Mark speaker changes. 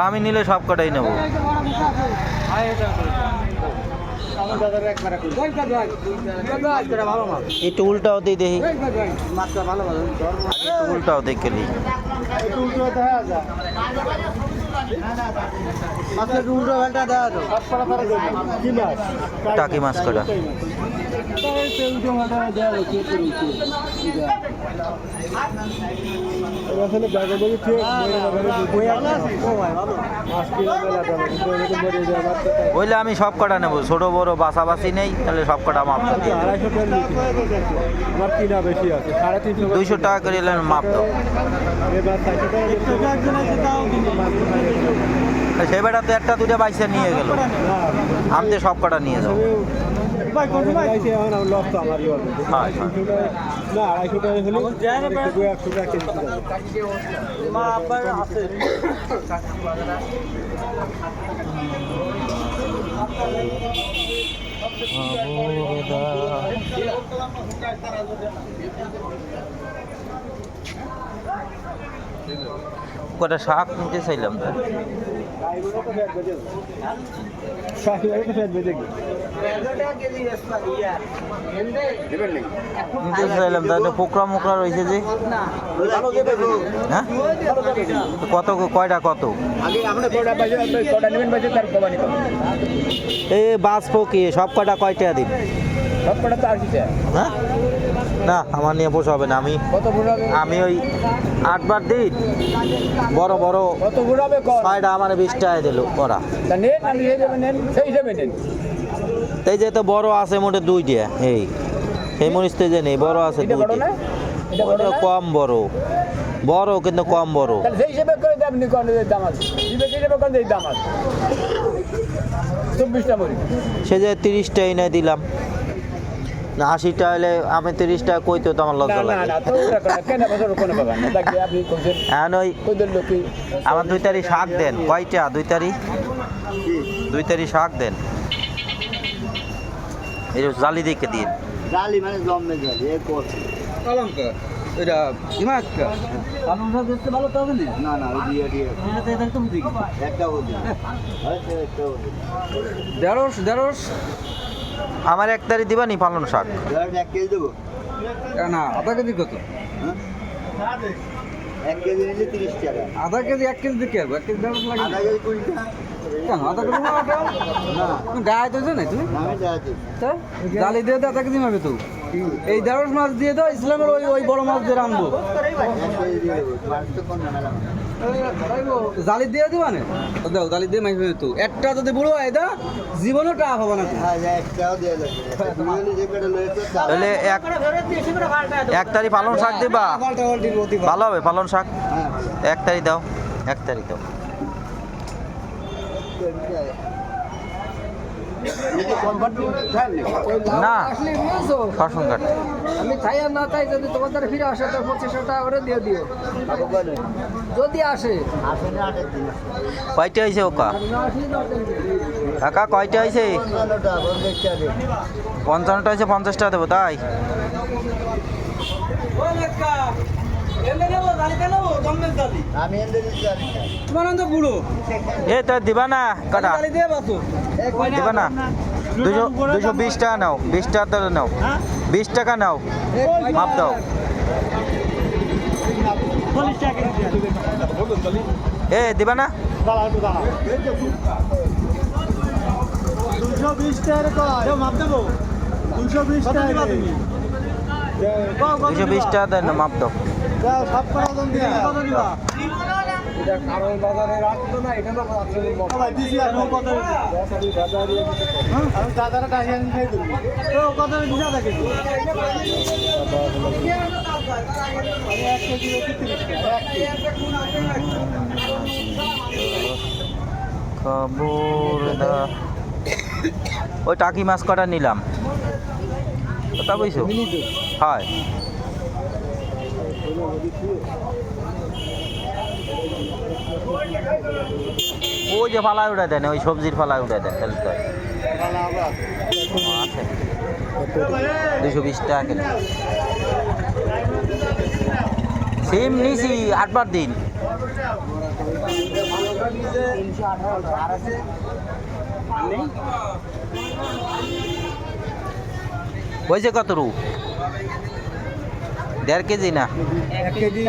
Speaker 1: আমি নিলে সব কটাই নেব। একটু উল্টাও দিই দেখি। একটু উল্টাও দেখে নিই। টাকি মাছ কটা? বললে আমি সব কটা নেব, ছোট, বড় বাসাবাসি নেই, তাহলে সব কটা মাপ দুইশো টাকা করে এলে মাপ
Speaker 2: চারশো
Speaker 1: সে বেটা তো একটা দুটো বাইসে নিয়ে গেল। আমি তো সব কটা নিয়ে যাব।
Speaker 2: লস তো আমারই হবে।
Speaker 1: হ্যাঁ,
Speaker 2: না আড়াইশো টাকা হলে একটু একশো টাকা কেজি যাবে।
Speaker 1: কটা শাক নিতে চাইলাম তো পোকরা মোকরা রয়েছে যে? হ্যাঁ? কত, কয়টা কত? এ বাস পোকি সব কটা কয়টা দিন? হ্যাঁ? না আমার নিয়ে পোষাবে না আমি আমি ওই আটবার দিন বড় বড়
Speaker 2: কত ঘুরাবে
Speaker 1: ছয়টা আমার বিশ দিল
Speaker 2: নেন আমি নেন সেই নেন।
Speaker 1: এই যে তো বড় আছে মোটে দুইটা এই। সেই মরিচতে যে নেই বড় আছে দুইটা। ওটা কম বড়। বড় কিন্তু কম বড়।
Speaker 2: সেই হিসেবে করে দেবেন কোন দাম আছে। হিসেবে কোন দাম আছে। চব্বিশটা মরি
Speaker 1: সে যে তিরিশটা এনে দিলাম। না আশিটা হলে আমি তিরিশটা কইতে তো আমার লজ্জা লাগে। এখন ওই আমার দুই তারিখ শাক দেন। কয়টা? দুই তারিখ? দুই তারিখ শাক দেন। এই যে জালি দেখে দিন।
Speaker 3: জালি মানে জম্মে জালি এ করছে।
Speaker 4: অলঙ্কার এটা ইমাক্কা কানুন সাহেব দেখতে ভালো তো হবে না?
Speaker 3: না না ওই দিয়ে দিয়ে।
Speaker 4: এটা এটা তুমি দেখি
Speaker 3: একটা ওদের একটা ওদের
Speaker 4: দেড়শ দেড়শ।
Speaker 1: আমার এক তারিখ দিবা নি পালন শাক
Speaker 3: এক কেজি দেবো।
Speaker 4: না আধা কেজি কত?
Speaker 3: হ্যাঁ? এক কেজি নিলে তিরিশ টাকা।
Speaker 4: আধা কেজি এক কেজি দিকে এক কেজি দাম লাগে।
Speaker 3: আধা কেজি কুড়ি টাকা।
Speaker 4: গায়ে তো না তুমি?
Speaker 3: আমি যাচ্ছি
Speaker 4: তা? জালি দিয়ে দে কেজি মারবে তো। এই মাছ দিয়ে দাও ইসলামের ওই ওই বড় মাছ দিয়ে
Speaker 3: দিয়ে
Speaker 4: জালি দিয়ে দিবা না? তো দাও জালি দিয়ে মাইবে তো। একটা যদি বুড়ো হয় দা জীবনও টাকা হবে না।
Speaker 3: হ্যাঁ একটাও দিয়ে দেবো। তুমি যদি যে কটা লয়েছো তা
Speaker 1: তাহলে এক এক তারিখ পালন শাক দিবা। ভালো হবে পালন শাক।
Speaker 3: হ্যাঁ
Speaker 1: এক তারিখ দাও এক তারিখ দাও। না শাসন কাট
Speaker 4: আমি আর না তাই যদি তোমার দ্বারা ফিরে আসে তো পঁচিশশো টাকা করে দিয়ে দিও। যদি আসে।
Speaker 1: কয়টা হয়েছে ওকা? কাকা কয়টা হয়েছে?
Speaker 3: পনেরোটা
Speaker 1: পঞ্চান্নটা হয়েছে পঞ্চাশ টাকা দেবো তাই?
Speaker 4: তোমার তো বুড়ো।
Speaker 1: এ তো দিবা না কাটা। দিবা না। দুশো দুশো বিশ টাকা নাও বিশ টাকা তাহলে নাও। বিশ টাকা নাও মাপ দাও। এ দিবা না।
Speaker 2: দুশো বিশ টাকা মাপ দেবো। দুশো বিশ টাকা
Speaker 1: দুশো বিশ টাকা দেন মাপ দাও।
Speaker 2: আমি দাদারা টাকা কত থাকে
Speaker 1: ওই টাকি মাছ কটা নিলাম? কথা কইছো হয়। ওই যে ফালায় উঠে দেন ওই সবজির ফালায় উঠে দেন তাহলে আছে দুশো বিশ টাকা কেজি। সিম নিছি আটবার দিন। হয়েছে কত রু দেড় কেজি না?
Speaker 3: এক কেজি